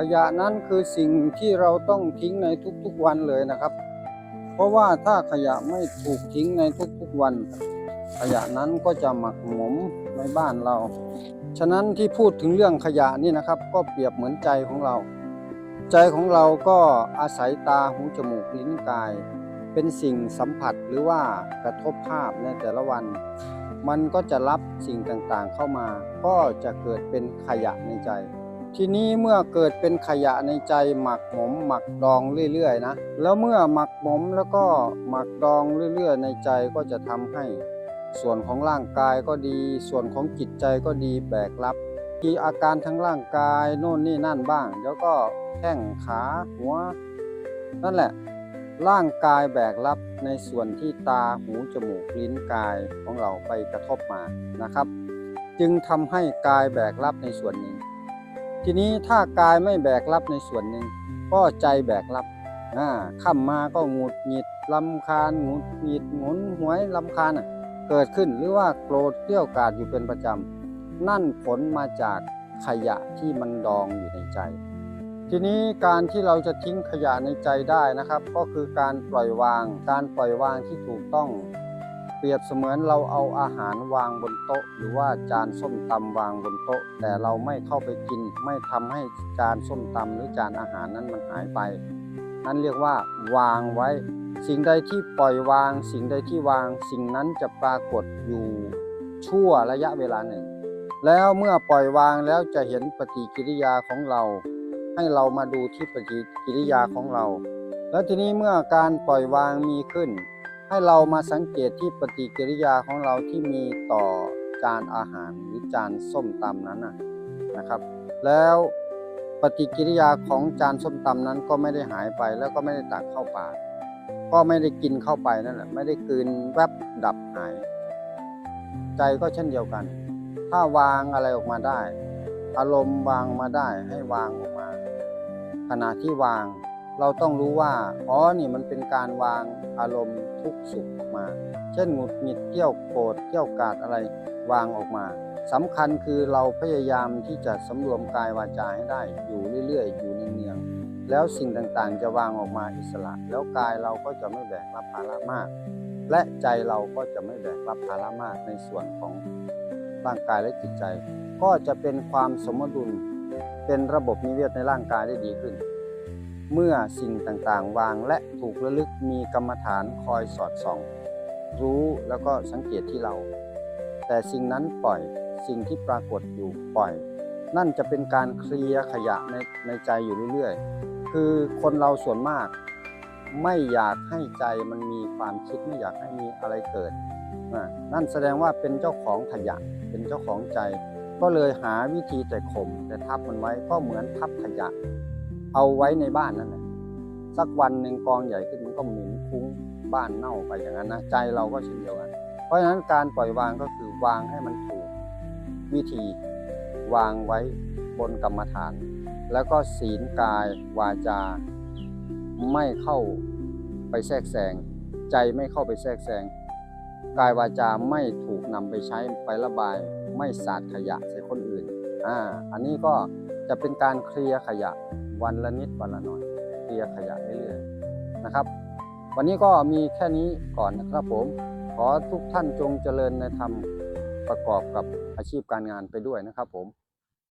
ขยะนั้นคือสิ่งที่เราต้องทิ้งในทุกๆวันเลยนะครับ เพราะว่าถ้าขยะไม่ถูกทิ้งในทุกๆวัน ขยะนั้นก็จะหมักหมมในบ้านเรา ฉะนั้นที่พูดถึงเรื่องขยะนี่นะครับ ก็เปรียบเหมือนใจของเรา ใจของเราก็อาศัยตาหูจมูกลิ้นกาย เป็นสิ่งสัมผัสหรือว่ากระทบภาพในแต่ละวัน มันก็จะรับสิ่งต่างๆเข้ามา ก็จะเกิดเป็นขยะในใจ ทีนี้เมื่อเกิดเป็นขยะในใจหมักหมมหมักดองเรื่อยๆนะแล้วเมื่อหมักหมมแล้วก็หมักดองเรื่อยๆ ในใจก็จะทำให้ ส่วนของร่างกายก็ดี ส่วนของจิตใจก็ดีแบกรับที่อาการทั้งร่างกายโน่นนี่นั่นบ้าง แล้วก็แข้งขาหัว นั่นแหละ ร่างกายแบกรับในส่วนที่ตาหูจมูกลิ้นกายของเราไปกระทบมานะครับ จึงทำให้กายแบกรับในส่วนนึ่ง ทีนี้ถ้ากายไม่แบกรับในส่วนหนึ่ง ก็ใจแบกรับอ่าค่ำมาก็หงุดหงิดลำคาญหงุดหงิดหงุนหวยลำคาญเกิดขึ้นหรือว่าโกรธเกรี้ยวกาดอยู่เป็นประจำ นั่นผลมาจากขยะที่มันดองอยู่ในใจ ทีนี้การที่เราจะทิ้งขยะในใจได้นะครับ ก็คือการปล่อยวาง การปล่อยวางที่ถูกต้อง เปรียบเสมือนเราเอาอาหารวางบนโต๊ะ หรือว่าจานส้มตำวางบนโต๊ะ แต่เราไม่เข้าไปกิน ไม่ทำให้จานส้มตำหรือจานอาหารนั้นมันหายไป นั่นเรียกว่าวางไว้ สิ่งใดที่ปล่อยวาง สิ่งใดที่วาง สิ่งนั้นจะปรากฏอยู่ชั่วระยะเวลาหนึ่ง แล้วเมื่อปล่อยวางแล้วจะเห็นปฏิกิริยาของเรา ให้เรามาดูที่ปฏิกิริยาของเรา แล้วทีนี้เมื่อการปล่อยวางมีขึ้น ให้เรามาสังเกตที่ปฏิกิริยาของเราที่มีต่อจานอาหารหรือจานส้มตำนั้นนะครับ แล้วปฏิกิริยาของจานส้มตำนั้นก็ไม่ได้หายไปแล้วก็ไม่ได้ตักเข้าปากก็ไม่ได้กินเข้าไปนั่นแหละไม่ได้กลืนแวบดับหาย ใจก็เช่นเดียวกัน ถ้าวางอะไรออกมาได้ อารมณ์วางมาได้ให้วางออกมา ขณะที่วาง เราต้องรู้ว่า อ๋อ นี่มันเป็นการวางอารมณ์ทุกข์สุขออกมา เช่นหงุดหงิดเกี่ยวโกรธเกี่ยวกาดอะไรวางออกมาสำคัญคือเราพยายามที่จะสำรวมกายวาจาให้ได้ อยู่เรื่อยๆ อยู่เนืองๆแล้วสิ่งต่างๆ จะวางออกมาอิสระ แล้วกายเราก็จะไม่แบกรับภาระมาก และใจเราก็จะไม่แบกรับภาระมากในส่วนของร่างกายและจิตใจ ก็จะเป็นความสมดุล เป็นระบบนิเวศในร่างกายได้ดีขึ้น เมื่อสิ่งต่างๆ วางและถูกระลึกมีกรรมฐานคอยสอดส่อง รู้แล้วก็สังเกตที่เรา แต่สิ่งนั้นปล่อยสิ่งที่ปรากฏอยู่ปล่อย นั่นจะเป็นการเคลียร์ขยะในในใจอยู่เรื่อยๆ คือคนเราส่วนมาก ไม่อยากให้ใจมันมีความคิดไม่อยากให้มีอะไรเกิด นั่นแสดงว่าเป็นเจ้าของขยะ เป็นเจ้าของใจ ก็เลยหาวิธีแต่ข่มแต่ทับมันไว้ก็เหมือนทับขยะ เอาไว้ในบ้านนั่นแหละสักวันหนึ่งกองใหญ่ขึ้นมันก็เหม็นคุ้งบ้านเน่าไปอย่างนั้นนะใจเราก็เช่นเดียวกัน เพราะฉะนั้นการปล่อยวางก็คือวางให้มันถูก วิธีวางไว้บนกรรมฐาน แล้วก็ศีลกายวาจา ไม่เข้าไปแทรกแซงใจไม่เข้าไปแทรกแซงกายวาจาไม่ถูกนำไปใช้ไประบาย ไม่สาดขยะใส่คนอื่นอ่าอันนี้ก็จะเป็นการเคลียร์ขยะ วันละนิดวันละหน่อยเคลียร์ขยะเรื่อยๆนะครับ วันนี้ก็มีแค่นี้ก่อนนะครับผม ขอทุกท่านจงเจริญในธรรมประกอบกับอาชีพการงานไปด้วยนะครับผม